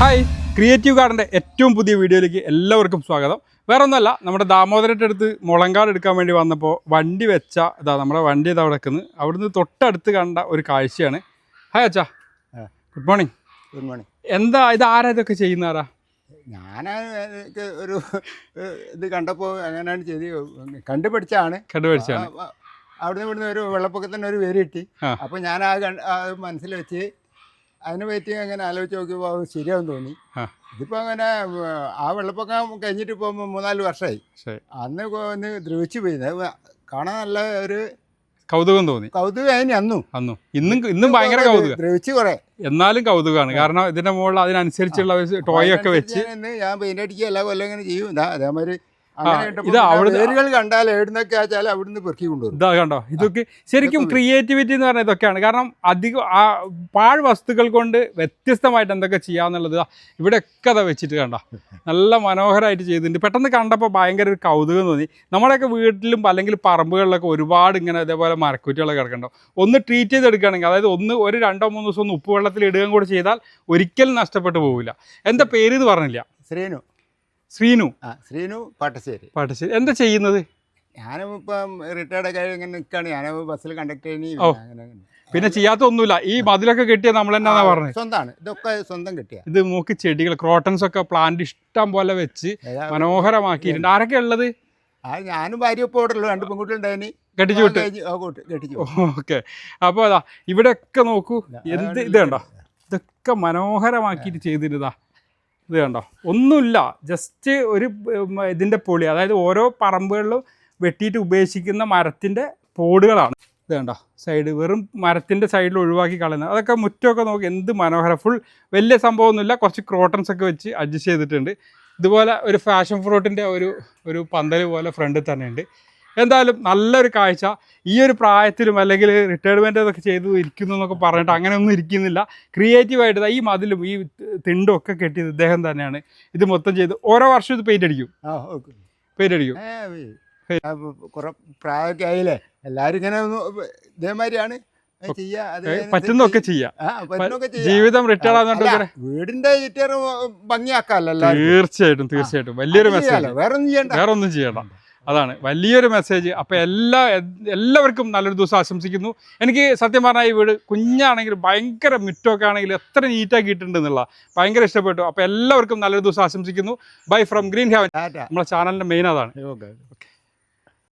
Hi. Creative ഗാർഡന്റെ ഏറ്റവും പുതിയ വീഡിയോയിലേക്ക് എല്ലാവർക്കും സ്വാഗതം. വേറെ ഒന്നല്ല നമ്മുടെ ദാമോദരന്റെ അടുത്ത് മുളങ്കാട് എടുക്കാൻ വേണ്ടി വന്നപ്പോൾ വണ്ടി വെച്ച ഇതാ നമ്മുടെ വണ്ടി ഇതാ കിടക്കുന്നത് അവിടുന്ന് തൊട്ടടുത്ത് കണ്ട ഒരു കാഴ്ചയാണ്. ഹായ് അച്ഛാ. ഗുഡ് മോർണിംഗ് ഗുഡ് മോർണിംഗ് എന്താ ഇത് ആരാ ഇതൊക്കെ ചെയ്യുന്നാരാ ഞാൻ ഒരു ഇത് കണ്ടപ്പോൾ അങ്ങനെയാണ് ചെയ്ത് കണ്ടുപിടിച്ചാണ് കണ്ടുപിടിച്ചാണ് അവിടുന്ന് ഇവിടുന്ന് ഒരു വെള്ളപ്പൊക്കത്തിന് ഒരു വേര് കിട്ടി അപ്പോൾ ഞാൻ ആ മനസ്സിൽ വെച്ച് അതിനെ പറ്റി അങ്ങനെ ആലോചിച്ച് നോക്കിയപ്പോൾ അത് ശരിയാവും തോന്നി. ഇതിപ്പോ ഇതിപ്പോൾ അങ്ങനെ ആ വെള്ളപ്പൊക്കം കഴിഞ്ഞിട്ട് ഇപ്പോൾ മൂന്നാൽ വർഷമായി അന്ന് ഒന്ന് ദ്രവിച്ചു പോയി. കാണാൻ നല്ല ഒരു കൗതുകം തോന്നി. കൗതുകം അതിന് അന്നു. അന്നു. ഇന്നും ഇന്നും ഭയങ്കര കൗതുകം. ദ്രവിച്ചു കുറെ. എന്നാലും കൗതുകമാണ്. കാരണം ഇതിന്റെ മുകളിൽ അതിനനുസരിച്ചുള്ള ടോയ് ഒക്കെ വെച്ച് ഞാൻ പെയിന്റ് അടിക്കുക എല്ലാ കൊല്ലം ഇങ്ങനെ ചെയ്യും. അതേമാതിരി ഇത് വേരുകൾ കണ്ടാൽ എവിടുന്നൊക്കെ അവിടുന്ന് പെറുക്കി കൊണ്ടുവരും. ഇതാ കണ്ടോ? ഇതൊക്കെ ശരിക്കും ക്രിയേറ്റിവിറ്റി എന്ന് പറഞ്ഞാൽ ഇതൊക്കെയാണ്. കാരണം അധികം ആ പാഴ് വസ്തുക്കൾ കൊണ്ട് വ്യത്യസ്തമായിട്ട് എന്തൊക്കെ ചെയ്യാന്നുള്ളത് ഇവിടെ ഇവിടെയൊക്കെ അതാ വെച്ചിട്ട് കണ്ടോ? നല്ല മനോഹരമായിട്ട് ചെയ്തിട്ടുണ്ട്. പെട്ടെന്ന് കണ്ടപ്പോൾ ഭയങ്കര ഒരു കൗതുകം തോന്നി. നമ്മുടെയൊക്കെ വീട്ടിലും അല്ലെങ്കിൽ പറമ്പുകളിലൊക്കെ ഒരുപാട് ഇങ്ങനെ ഇതേപോലെ മരക്കുറ്റികളൊക്കെ കിടക്കണ്ടോ ഒന്ന് ട്രീറ്റ് ചെയ്തെടുക്കുകയാണെങ്കിൽ അതായത് ഒന്ന് ഒരു രണ്ടോ മൂന്നോ ദിവസം ഒന്ന് ഉപ്പ് വെള്ളത്തിൽ ഇടുകയും കൂടെ ചെയ്താൽ ഒരിക്കലും നഷ്ടപ്പെട്ടു പോവില്ല. എന്താ പേര് ഇത് പറഞ്ഞില്ല? ശ്രീനു. ശ്രീനു. ആ ശ്രീനു പാട്ടശ്ശേരി. പാട്ടശ്ശേരി. എന്താ ചെയ്യുന്നത്? ഞാനും ഇപ്പം റിട്ടയർഡ് ഒക്കെ ഇങ്ങനെ നിൽക്കുകയാണ് ഞാൻ ബസ്സിൽ കണ്ടക്ടർ ഓ. പിന്നെ ചെയ്യാത്ത ഒന്നുമില്ല ഈ മതിലൊക്കെ കെട്ടിയ നമ്മൾ എന്നാ പറഞ്ഞത് സ്വന്തമാണ് ഇതൊക്കെ സ്വന്തം കിട്ടിയ. ഇത് നോക്കി ചെടികൾ ക്രോട്ടൺസ് ഒക്കെ പ്ലാന്റ് ഇഷ്ടം പോലെ വെച്ച് മനോഹരമാക്കിയിട്ടുണ്ട്. ആരൊക്കെ ഉള്ളത്? ആ ഞാനും ഭാര്യ ഇപ്പോൾ ഇവിടെ ഉള്ളു. രണ്ട് പെൺകുട്ടികളുണ്ടായിനി. കെട്ടിച്ചു വിട്ട്? ഓക്കെ. അപ്പോൾ അതാ ഇവിടെയൊക്കെ നോക്കൂ. എന്ത് ഇതുണ്ടോ? കണ്ടോ ഇതൊക്കെ മനോഹരമാക്കിയിട്ട് ചെയ്തിരുതാ ഇത് കണ്ടോ? ഒന്നുമില്ല. ജസ്റ്റ് ഒരു ഇതിന്റെ പൊളി അതായത് ഓരോ പറമ്പുകളിലും വെട്ടിയിട്ട് ഉപേക്ഷിക്കുന്ന മരത്തിന്റെ പോടുകളാണ്. ഇത് കണ്ടോ? സൈഡ് വെറും മരത്തിന്റെ സൈഡിൽ ഒഴിവാക്കി കളയുന്നത്. അതൊക്കെ മുറ്റമൊക്കെ നോക്കി എന്ത് മനോഹര. ഫുൾ വലിയ സംഭവമൊന്നുമില്ല. കുറച്ച് ക്രോട്ടൺസ് ഒക്കെ വെച്ച് അഡ്ജസ്റ്റ് ചെയ്തിട്ടുണ്ട്. ഇതുപോലെ ഒരു ഫാഷൻ ഫ്രൂട്ടിന്റെ ഒരു ഒരു പന്തൽ പോലെ ഫ്രണ്ടിൽ തന്നെയുണ്ട്. എന്തായാലും നല്ലൊരു കാഴ്ച. ഈ ഒരു പ്രായത്തിലും അല്ലെങ്കിൽ റിട്ടയർമെന്റ് ഇതൊക്കെ ചെയ്തു ഇരിക്കുന്നു എന്നൊക്കെ പറഞ്ഞിട്ട് അങ്ങനെയൊന്നും ഇരിക്കുന്നില്ല. ക്രിയേറ്റീവായിട്ട് ഈ മതിലും ഈ തിണ്ടും ഒക്കെ കെട്ടിയത് ഇദ്ദേഹം തന്നെയാണ്. ഇത് മൊത്തം ചെയ്ത് ഓരോ വർഷം ഇത് പെയിന്റ് അടിക്കും. പെയിന്റ് അടിക്കും. കുറെ പ്രായമൊക്കെ ആയില്ലേ? എല്ലാവരും ഇങ്ങനെ ഇതേമാതിരിയാണ്. പറ്റുന്നൊക്കെ ചെയ്യാം. ജീവിതം റിട്ടയർ ആകുന്നുണ്ട് വീടിന്റെ ഭംഗിയാക്കാല്ലോ തീർച്ചയായിട്ടും തീർച്ചയായിട്ടും. വലിയൊരു മെസ്സേജ് ചെയ്യാലോ, വേറെ ഒന്നും ചെയ്യണ്ട. വേറെ ഒന്നും ചെയ്യണ്ട. അതാണ്. വലിയൊരു മെസ്സേജ് അപ്പോൾ എല്ലാ എല്ലാവർക്കും നല്ലൊരു ദിവസം ആശംസിക്കുന്നു. എനിക്ക് സത്യം പറഞ്ഞാൽ ഈ വീട് കുഞ്ഞാണെങ്കിൽ ഭയങ്കര മുറ്റമൊക്കെ ആണെങ്കിൽ എത്ര നീറ്റാക്കിയിട്ടുണ്ട് എന്നുള്ള ഭയങ്കര ഇഷ്ടപ്പെട്ടു. അപ്പോൾ എല്ലാവർക്കും നല്ലൊരു ദിവസം ആശംസിക്കുന്നു. ബൈ ഫ്രം ഗ്രീൻ ഹെവൻ നമ്മുടെ നമ്മളെ ചാനലിന്റെ മെയിൻ അതാണ്. Okay okay